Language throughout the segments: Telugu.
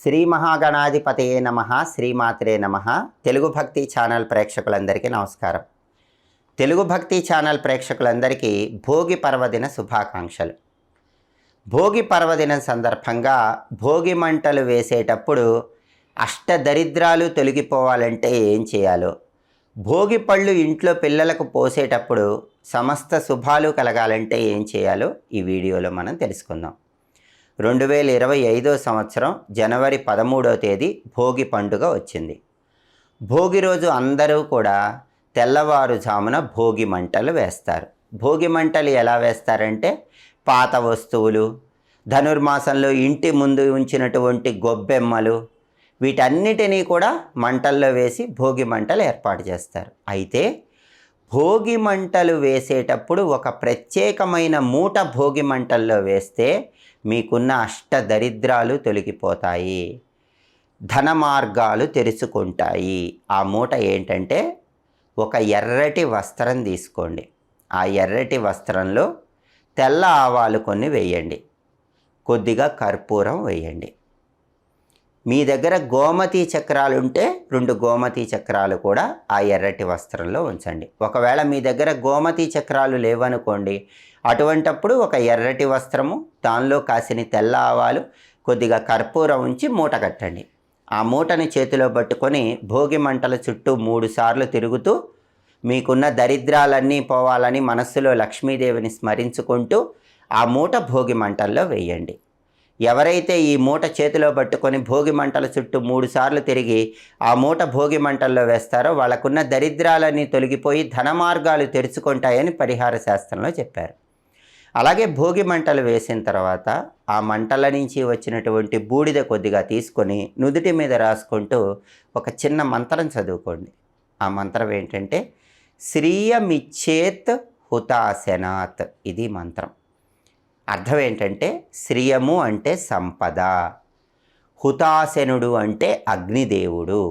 శ్రీ మహాగణాధిపతయే నమ శ్రీమాత్రే నమ. తెలుగు భక్తి ఛానల్ ప్రేక్షకులందరికీ నమస్కారం. తెలుగు భక్తి ఛానల్ ప్రేక్షకులందరికీ భోగి పర్వదిన శుభాకాంక్షలు. భోగి పర్వదినం సందర్భంగా భోగి మంటలు వేసేటప్పుడు అష్టదరిద్రాలు తొలగిపోవాలంటే ఏం చేయాలో భోగి పళ్ళు ఇంట్లో పిల్లలకు పోసేటప్పుడు సమస్త శుభాలు కలగాలంటే ఏం చేయాలో ఈ వీడియోలో మనం తెలుసుకుందాం. రెండు వేల ఇరవై ఐదో సంవత్సరం జనవరి పదమూడవ తేదీ భోగి పండుగ వచ్చింది. భోగి రోజు అందరూ కూడా తెల్లవారుజామున భోగి మంటలు వేస్తారు. భోగి మంటలు ఎలా వేస్తారంటే పాత వస్తువులు ధనుర్మాసంలో ఇంటి ముందు ఉంచినటువంటి గొబ్బెమ్మలు వీటన్నిటినీ కూడా మంటల్లో వేసి భోగి మంటలు ఏర్పాటు చేస్తారు. అయితే భోగి మంటలు వేసేటప్పుడు ఒక ప్రత్యేకమైన మూట భోగి మంటల్లో వేస్తే మీకున్న అష్ట దరిద్రాలు తొలగిపోతాయి. ధన మార్గాలు తెరుచుకుంటాయి. ఆ మూట ఏంటంటే ఒక ఎర్రటి వస్త్రం తీసుకోండి. ఆ ఎర్రటి వస్త్రంలో తెల్ల ఆవాలు కొన్ని వేయండి. కొద్దిగా కర్పూరం వేయండి. మీ దగ్గర గోమతి చక్రాలు ఉంటే రెండు గోమతి చక్రాలు కూడా ఆ ఎర్రటి వస్త్రంలో ఉంచండి. ఒకవేళ మీ దగ్గర గోమతి చక్రాలు లేవనుకోండి అటువంటప్పుడు ఒక ఎర్రటి వస్త్రము దానిలో కాసిన తెల్ల ఆవాలు కొద్దిగా కర్పూరం ఉంచి మూట కట్టండి. ఆ మూటని చేతిలో పట్టుకొని భోగి మంటల చుట్టూ మూడు సార్లు తిరుగుతూ మీకున్న దరిద్రాలన్నీ పోవాలని మనస్సులో లక్ష్మీదేవిని స్మరించుకుంటూ ఆ మూట భోగి మంటల్లో వేయండి. ఎవరైతే ఈ మూట చేతిలో పట్టుకొని భోగి మంటల చుట్టూ మూడుసార్లు తిరిగి ఆ మూట భోగి మంటల్లో వేస్తారో వాళ్ళకున్న దరిద్రాలన్నీ తొలగిపోయి ధన మార్గాలు తెరుచుకుంటాయని పరిహార శాస్త్రంలో చెప్పారు. అలాగే భోగి మంటలు వేసిన తర్వాత ఆ మంటల నుంచి వచ్చినటువంటి బూడిద కొద్దిగా తీసుకొని నుదుటి మీద రాసుకుంటూ ఒక చిన్న మంత్రం చదువుకోండి. ఆ మంత్రం ఏంటంటే శ్రీయమిచ్చేత్ హుతాశనాత్. ఇది మంత్రం. అర్థం ఏంటంటే శ్రియము అంటే సంపద హుతాసనుడు అంటే అగ్నిదేవుడు.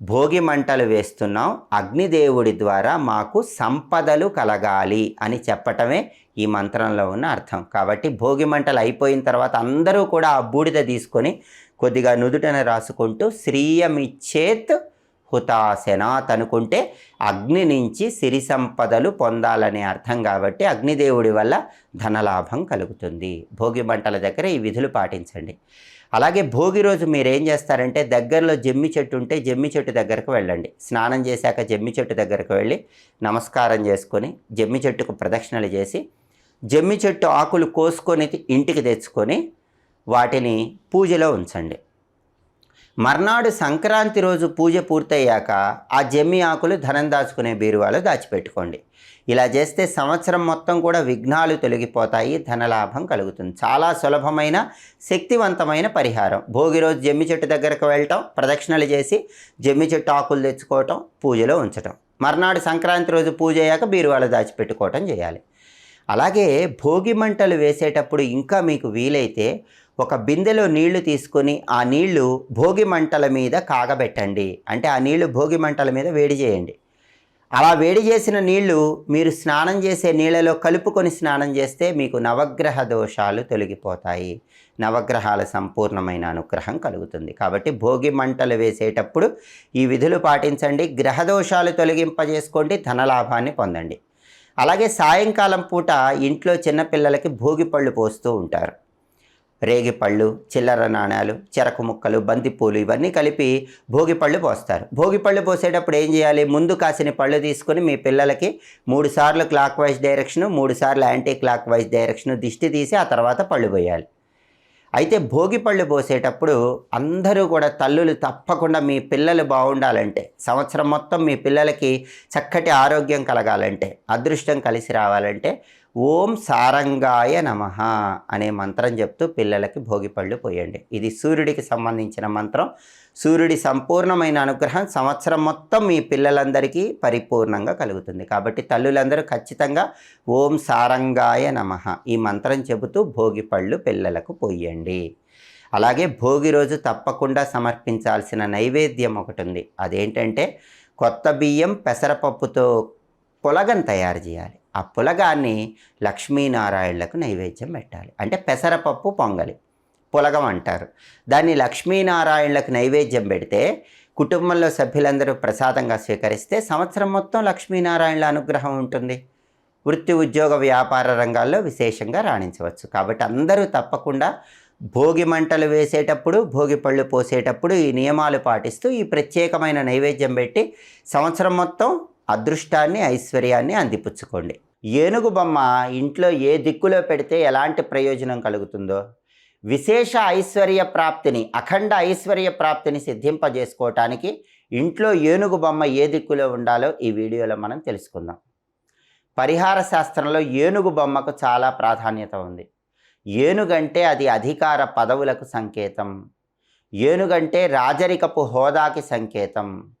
భోగి మంటలు వేస్తున్నాం అగ్నిదేవుడి ద్వారా మాకు సంపదలు కలగాలి అని చెప్పటమే ఈ మంత్రంలో ఉన్న అర్థం. కాబట్టి భోగి మంటలు అయిపోయిన తర్వాత అందరూ కూడా ఆ బూడిద తీసుకొని కొద్దిగా నుదుటన రాసుకుంటూ శ్రీయమిచ్చేత్ హుతాశనాత్ అనుకుంటే అగ్ని నుంచి సిరి సంపదలు పొందాలనే అర్థం కాబట్టి అగ్నిదేవుడి వల్ల ధనలాభం కలుగుతుంది. భోగి మంటల దగ్గర ఈ విధులు పాటించండి. అలాగే భోగి రోజు మీరు ఏం చేస్తారంటే దగ్గరలో జమ్మి చెట్టు ఉంటే జమ్మి చెట్టు దగ్గరకు వెళ్ళండి. స్నానం చేశాక జమ్మి చెట్టు దగ్గరకు వెళ్ళి నమస్కారం చేసుకొని జమ్మి చెట్టుకు ప్రదక్షిణలు చేసి జమ్మి చెట్టు ఆకులు కోసుకొని ఇంటికి తెచ్చుకొని వాటిని పూజలో ఉంచండి. మర్నాడు సంక్రాంతి రోజు పూజ పూర్తయ్యాక ఆ జమ్మి ఆకులు ధనం దాచుకునే బీరువాలో దాచిపెట్టుకోండి. ఇలా చేస్తే సంవత్సరం మొత్తం కూడా విఘ్నాలు తొలగిపోతాయి ధనలాభం కలుగుతుంది. చాలా సులభమైన శక్తివంతమైన పరిహారం. భోగి రోజు జమ్మి చెట్టు దగ్గరకు వెళ్ళటం ప్రదక్షిణలు చేసి జమ్మి చెట్టు ఆకులు తెచ్చుకోవటం పూజలో ఉంచటం. మర్నాడు సంక్రాంతి రోజు పూజ అయ్యాక బీరువాలో దాచిపెట్టుకోవటం చేయాలి. అలాగే భోగి మంటలు వేసేటప్పుడు ఇంకా మీకు వీలైతే ఒక బిందెలో నీళ్ళు తీసుకొని ఆ నీళ్ళు భోగి మంటల మీద కాగబెట్టండి. అంటే ఆ నీళ్ళు భోగి మంటల మీద వేడి చేయండి. అలా వేడి చేసిన నీళ్ళు మీరు స్నానం చేసే నీళ్ళలో కలుపుకొని స్నానం చేస్తే మీకు నవగ్రహ దోషాలు తొలగిపోతాయి. నవగ్రహాల సంపూర్ణమైన అనుగ్రహం కలుగుతుంది. కాబట్టి భోగి మంటలు వేసేటప్పుడు ఈ విధులు పాటించండి. గ్రహ దోషాలు తొలగింపజేసుకోండి. ధనలాభాన్ని పొందండి. అలాగే సాయంకాలం పూట ఇంట్లో చిన్నపిల్లలకి భోగి పళ్ళు పోస్తూ ఉంటారు. రేగిపళ్ళు చిల్లర నాణాలు చెరకు ముక్కలు బంతిపూలు ఇవన్నీ కలిపి భోగిపళ్ళు పోస్తారు. భోగిపళ్ళు పోసేటప్పుడు ఏం చేయాలి? ముందు కాసిన పళ్ళు తీసుకొని మీ పిల్లలకి మూడు సార్లు క్లాక్ వైజ్ డైరెక్షను మూడు సార్లు యాంటీ క్లాక్ వైజ్ డైరెక్షన్ దిష్టి తీసి ఆ తర్వాత పళ్ళు పోయాలి. అయితే భోగి పళ్ళు పోసేటప్పుడు అందరూ కూడా తల్లులు తప్పకుండా మీ పిల్లలు బాగుండాలంటే సంవత్సరం మొత్తం మీ పిల్లలకి చక్కటి ఆరోగ్యం కలగాలంటే అదృష్టం కలిసి రావాలంటే ఓం సారంగాయ నమ అనే మంత్రం చెప్తూ పిల్లలకి భోగిపళ్ళు పోయండి. ఇది సూర్యుడికి సంబంధించిన మంత్రం. సూర్యుడి సంపూర్ణమైన అనుగ్రహం సంవత్సరం మొత్తం మీ పిల్లలందరికీ పరిపూర్ణంగా కలుగుతుంది. కాబట్టి తల్లులందరూ ఖచ్చితంగా ఓం సారంగాయ నమ ఈ మంత్రం చెబుతూ భోగిపళ్ళు పిల్లలకు పోయండి. అలాగే భోగి రోజు తప్పకుండా సమర్పించాల్సిన నైవేద్యం ఒకటి ఉంది. అదేంటంటే కొత్త బియ్యం పెసరపప్పుతో పులగం తయారు చేయాలి. ఆ పులగాన్ని లక్ష్మీనారాయణలకు నైవేద్యం పెట్టాలి. అంటే పెసరపప్పు పొంగలి పులగం అంటారు. దాన్ని లక్ష్మీనారాయణలకు నైవేద్యం పెడితే కుటుంబంలో సభ్యులందరూ ప్రసాదంగా స్వీకరిస్తే సంవత్సరం మొత్తం లక్ష్మీనారాయణల అనుగ్రహం ఉంటుంది. వృత్తి ఉద్యోగ వ్యాపార రంగాల్లో విశేషంగా రాణించవచ్చు. కాబట్టి అందరూ తప్పకుండా భోగి మంటలు వేసేటప్పుడు భోగి పళ్ళు పోసేటప్పుడు ఈ నియమాలు పాటిస్తూ ఈ ప్రత్యేకమైన నైవేద్యం పెట్టి సంవత్సరం మొత్తం అదృష్టాన్ని ఐశ్వర్యాన్ని అందిపుచ్చుకోండి. ఏనుగు బొమ్మ ఇంట్లో ఏ దిక్కులో పెడితే ఎలాంటి ప్రయోజనం కలుగుతుందో? విశేష ఐశ్వర్య ప్రాప్తిని అఖండ ఐశ్వర్య ప్రాప్తిని సిద్ధింపజేసుకోవటానికి ఇంట్లో ఏనుగు బొమ్మ ఏ దిక్కులో ఉండాలో ఈ వీడియోలో మనం తెలుసుకుందాం. పరిహార శాస్త్రంలో ఏనుగు బొమ్మకు చాలా ప్రాధాన్యత ఉంది. ఏనుగంటే అది అధికార పదవులకు సంకేతం. ఏనుగంటే రాజరికపు హోదాకి సంకేతం.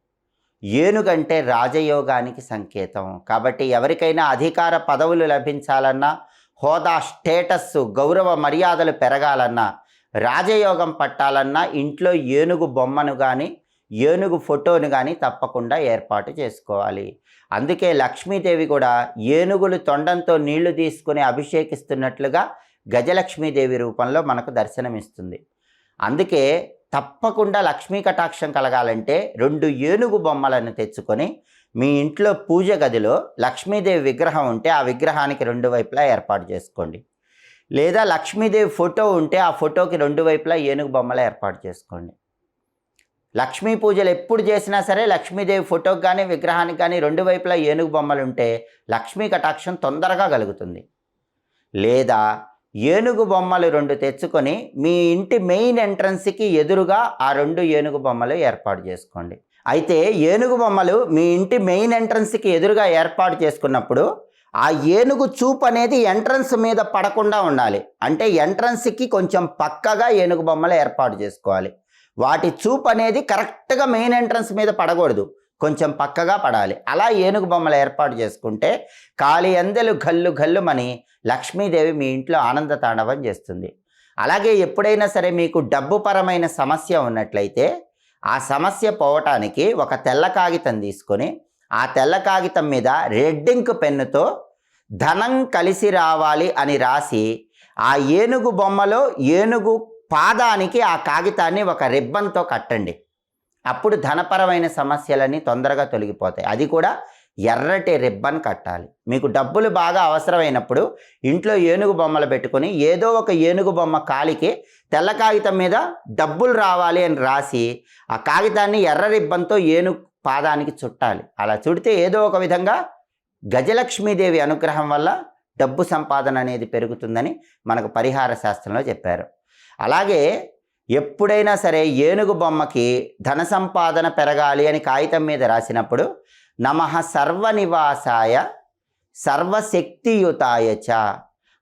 ఏనుగంటే రాజయోగానికి సంకేతం. కాబట్టి ఎవరికైనా అధికార పదవులు లభించాలన్నా హోదా స్టేటస్ గౌరవ మర్యాదలు పెరగాలన్నా రాజయోగం పట్టాలన్నా ఇంట్లో ఏనుగు బొమ్మను కానీ ఏనుగు ఫోటోను కానీ తప్పకుండా ఏర్పాటు చేసుకోవాలి. అందుకే లక్ష్మీదేవి కూడా ఏనుగులు తొండంతో నీళ్ళు తీసుకుని అభిషేకిస్తున్నట్లుగా గజలక్ష్మీదేవి రూపంలో మనకు దర్శనమిస్తుంది. అందుకే తప్పకుండా లక్ష్మీ కటాక్షం కలగాలంటే రెండు ఏనుగు బొమ్మలను తెచ్చుకొని మీ ఇంట్లో పూజ గదిలో లక్ష్మీదేవి విగ్రహం ఉంటే ఆ విగ్రహానికి రెండు వైపులా ఏర్పాటు చేసుకోండి. లేదా లక్ష్మీదేవి ఫోటో ఉంటే ఆ ఫోటోకి రెండు వైపులా ఏనుగు బొమ్మలు ఏర్పాటు చేసుకోండి. లక్ష్మీ పూజలు ఎప్పుడు చేసినా సరే లక్ష్మీదేవి ఫోటోకి కానీ విగ్రహానికి కానీ రెండు వైపులా ఏనుగు బొమ్మలు ఉంటే లక్ష్మీ కటాక్షం తొందరగా కలుగుతుంది. లేదా ఏనుగు బొమ్మలు రెండు తెచ్చుకొని మీ ఇంటి మెయిన్ ఎంట్రన్స్కి ఎదురుగా ఆ రెండు ఏనుగు బొమ్మలు ఏర్పాటు చేసుకోండి. అయితే ఏనుగు బొమ్మలు మీ ఇంటి మెయిన్ ఎంట్రన్స్కి ఎదురుగా ఏర్పాటు చేసుకున్నప్పుడు ఆ ఏనుగు చూపు అనేది ఎంట్రన్స్ మీద పడకుండా ఉండాలి. అంటే ఎంట్రన్స్కి కొంచెం పక్కగా ఏనుగు బొమ్మలు ఏర్పాటు చేసుకోవాలి. వాటి చూపు అనేది కరెక్ట్గా మెయిన్ ఎంట్రన్స్ మీద పడకూడదు. కొంచెం పక్కగా పడాలి. అలా ఏనుగు బొమ్మలు ఏర్పాటు చేసుకుంటే కాలి అందెలు గల్లు గల్లుమని లక్ష్మీదేవి మీ ఇంట్లో ఆనంద తాండవం చేస్తుంది. అలాగే ఎప్పుడైనా సరే మీకు డబ్బుపరమైన సమస్య ఉన్నట్లయితే ఆ సమస్య పోవటానికి ఒక తెల్ల కాగితం తీసుకొని ఆ తెల్ల కాగితం మీద రెడ్ ఇంక్ పెన్నుతో ధనం కలిసి రావాలి అని రాసి ఆ ఏనుగు బొమ్మలో ఏనుగు పాదానికి ఆ కాగితాన్ని ఒక రిబ్బన్తో కట్టండి. అప్పుడు ధనపరమైన సమస్యలన్నీ తొందరగా తొలగిపోతాయి. అది కూడా ఎర్రటి రిబ్బన్ కట్టాలి. మీకు డబ్బులు బాగా అవసరమైనప్పుడు ఇంట్లో ఏనుగు బొమ్మలు పెట్టుకొని ఏదో ఒక ఏనుగు బొమ్మ కాలికి తెల్ల కాగితం మీద డబ్బులు రావాలి అని రాసి ఆ కాగితాన్ని ఎర్ర రిబ్బన్తో ఏనుగు పాదానికి చుట్టాలి. అలా చుడితే ఏదో ఒక విధంగా గజలక్ష్మీదేవి అనుగ్రహం వల్ల డబ్బు సంపాదన అనేది పెరుగుతుందని మనకు పరిహార శాస్త్రంలో చెప్పారు. అలాగే ఎప్పుడైనా సరే ఏనుగు బొమ్మకి ధన సంపాదన పెరగాలి అని కాగితం మీద రాసినప్పుడు నమ సర్వనివాసాయ సర్వశక్తియుతాయ చ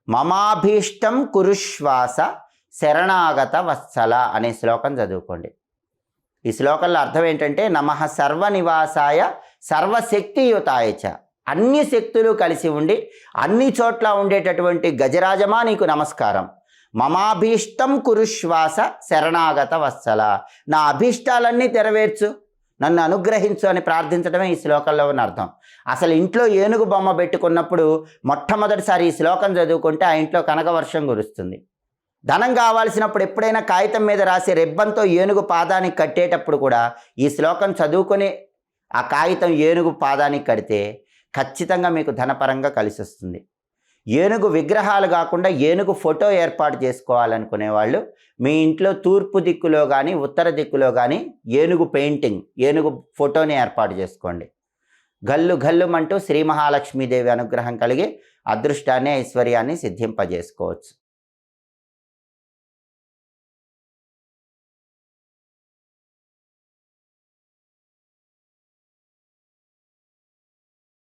మమాభీష్టం కురుశ్వాస శరణాగత వత్సల అనే శ్లోకం చదువుకోండి. ఈ శ్లోకంలో అర్థం ఏంటంటే నమ సర్వనివాసాయ సర్వశక్తియుతాయ చ అన్ని శక్తులు కలిసి ఉండి అన్ని చోట్ల ఉండేటటువంటి గజరాజమా నీకు నమస్కారం. మమాభీష్టం కురుశ్వాస శరణాగత వత్సల. నా అభీష్టాలన్నీ తెరవేర్చు నన్ను అనుగ్రహించు అని ప్రార్థించడమే ఈ శ్లోకంలో ఉన్న అర్థం. అసలు ఇంట్లో ఏనుగు బొమ్మ పెట్టుకున్నప్పుడు మొట్టమొదటిసారి ఈ శ్లోకం చదువుకుంటే ఆ ఇంట్లో కనకవర్షం కురుస్తుంది. ధనం కావాల్సినప్పుడు ఎప్పుడైనా కాగితం మీద రాసి రెబ్బంతో ఏనుగు పాదానికి కట్టేటప్పుడు కూడా ఈ శ్లోకం చదువుకొని ఆ కాగితం ఏనుగు పాదానికి కడితే ఖచ్చితంగా మీకు ధనపరంగా కలిసి వస్తుంది ఏనుగు విగ్రహాలు కాకుండా ఏనుగు ఫోటో ఏర్పాటు చేసుకోవాలనుకునే వాళ్ళు మీ ఇంట్లో తూర్పు దిక్కులో కానీ ఉత్తర దిక్కులో కానీ ఏనుగు పెయింటింగ్ ఏనుగు ఫోటోని ఏర్పాటు చేసుకోండి. గల్లు గల్లుమంటూ శ్రీ మహాలక్ష్మీదేవి అనుగ్రహం కలిగి అదృష్టాన్ని ఐశ్వర్యాన్ని సిద్ధింపజేసుకోవచ్చు.